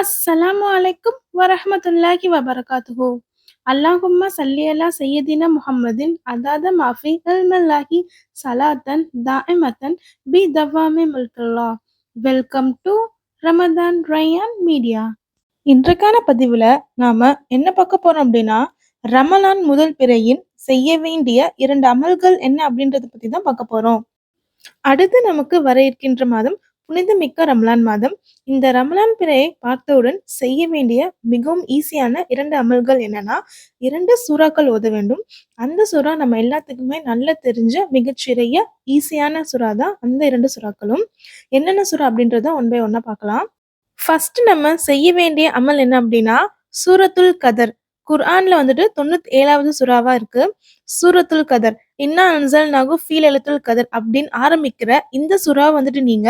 அஸ்ஸலாமு அலைக்கும் வரஹமத்துல்லாஹி வபரகாத்துஹு அல்லாஹும்மா சல்லி அலா சையதினா முஹம்மதின் அதாத மாஃபி அல்மல்லாஹி சலாத்தன் தாஇமத்தன் பி தவாமி முல்கல்லா welcome to Ramadan Rayyan media இன்றைக்கான பதிவுல நாம என்ன பார்க்க போறோம் அப்படின்னா ரமலான் முதல் பிறையின் செய்ய வேண்டிய இரண்டு அமல்கள் என்ன அப்படின்றத பத்தி தான் பார்க்க போறோம். அடுத்து நமக்கு வர இருக்கின்ற மாதம் புனிதமிக்க ரமலான் மாதம். இந்த ரமலான் பிறையை பார்த்தவுடன் செய்ய வேண்டிய மிகவும் ஈஸியான இரண்டு அமல்கள் என்னன்னா இரண்டு சுறாக்கள் ஓத வேண்டும். அந்த சுறா நம்ம எல்லாத்துக்குமே நல்லா தெரிஞ்ச மிகச்சிறிய ஈஸியான சுறா தான் அந்த இரண்டு சுறாக்களும். என்னென்ன சுறா அப்படின்றத ஒன் பை ஒன்னா பார்க்கலாம். ஃபர்ஸ்ட் நம்ம செய்ய வேண்டிய அமல் என்ன அப்படின்னா சூரத்துல் கதர். குர்ஆன்ல வந்துட்டு தொண்ணூத்தி ஏழாவது சுறாவா இருக்கு. சூரத்துல் கதர். இன்னா அன்சல் நகு ஃபீல் எழுத்துல் கதர் அப்படின்னு ஆரம்பிக்கிற இந்த சுறா வந்துட்டு நீங்க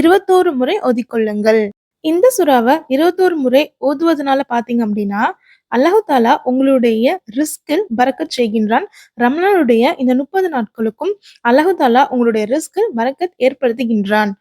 இருபத்தோரு முறை ஓதிக்கொள்ளுங்கள். இந்த சுறாவை இருபத்தோரு முறை ஓதுவதனால பாத்தீங்க அப்படின்னா அல்லாஹு தாலா உங்களுடைய ரிஸ்கில் பறக்கச் செய்கின்றான். ரம்லானுடைய இந்த முப்பது நாட்களுக்கும் அல்லாஹு தாலா உங்களுடைய ரிஸ்கில் பறக்கத் ஏற்படுத்துகின்றான்.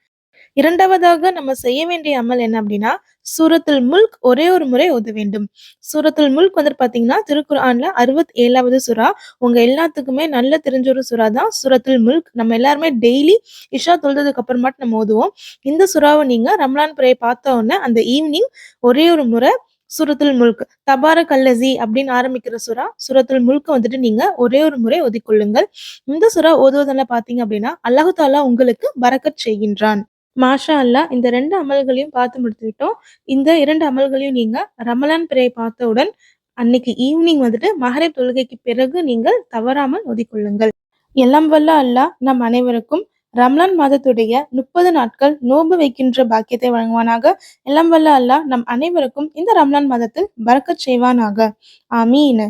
இரண்டாவதாக நம்ம செய்ய வேண்டிய அமல் என்ன அப்படின்னா சூரத்துல் முல்க் ஒரே ஒரு முறை ஓத வேண்டும். சூரத்துல் முல்க் வந்துட்டு பாத்தீங்கன்னா திருக்குறான்ல அறுபத்தி ஏழாவது சுறா. உங்க எல்லாத்துக்குமே நல்ல தெரிஞ்ச ஒரு சுறா தான் சூரத்துல் முல்க். நம்ம எல்லாருமே டெய்லி இஷா தொழுதுக்கு அப்புறமாட்டு நம்ம ஓதுவோம். இந்த சுறாவை நீங்க ரம்லான் புறையை பார்த்த உடனே அந்த ஈவினிங் ஒரே ஒரு முறை சுரத்துல் முல்க் தபார கல்லசி அப்படின்னு ஆரம்பிக்கிற சுறா சுரத்துல் முல்க வந்துட்டு நீங்க ஒரே ஒரு முறை ஒதுக்கொள்ளுங்கள் இந்த சுறா ஓதுவதில் பாத்தீங்க அப்படின்னா அல்லாஹு தாலா உங்களுக்கு பறக்கச் செய்கின்றான். மாஷா அல்லாஹ் இந்த ரெண்டு அமல்களையும் பார்த்து முடித்துவிட்டோம் இந்த இரண்டு அமல்களையும் நீங்க ரமலான் பிறையை பார்த்தவுடன் அன்னைக்கு ஈவினிங் வந்துட்டு மகரிப் தொழுகைக்கு பிறகு நீங்கள் தவறாமல் ஒதிக்கொள்ளுங்கள் எல்லாம் வல்ல அல்லாஹ் நம் அனைவருக்கும் ரம்லான் மாதத்துடைய முப்பது நாட்கள் நோன்பு வைக்கின்ற பாக்கியத்தை வழங்குவானாக. எல்லாம் வல்ல அல்லாஹ் நம் அனைவருக்கும் இந்த ரம்லான் மாதத்தில் பறக்கச் செய்வானாக. ஆமீன்.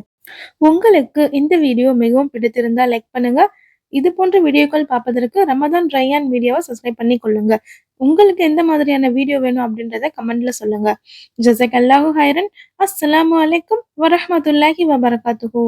உங்களுக்கு இந்த வீடியோ மிகவும் பிடித்திருந்தா லைக் பண்ணுங்க. இது போன்ற வீடியோக்கள் பார்ப்பதற்கு ரமதான் ரயான் வீடியோவை சப்ஸ்கிரைப் பண்ணி கொள்ளுங்க உங்களுக்கு எந்த மாதிரியான வீடியோ வேணும் அப்படின்றத கமெண்ட்ல சொல்லுங்க. ஜசக் அல்லாஹு ஹைரன். அஸ்லாம் அலைக்கும் வரமத்துல்லாஹி வபரகாத்துஹு.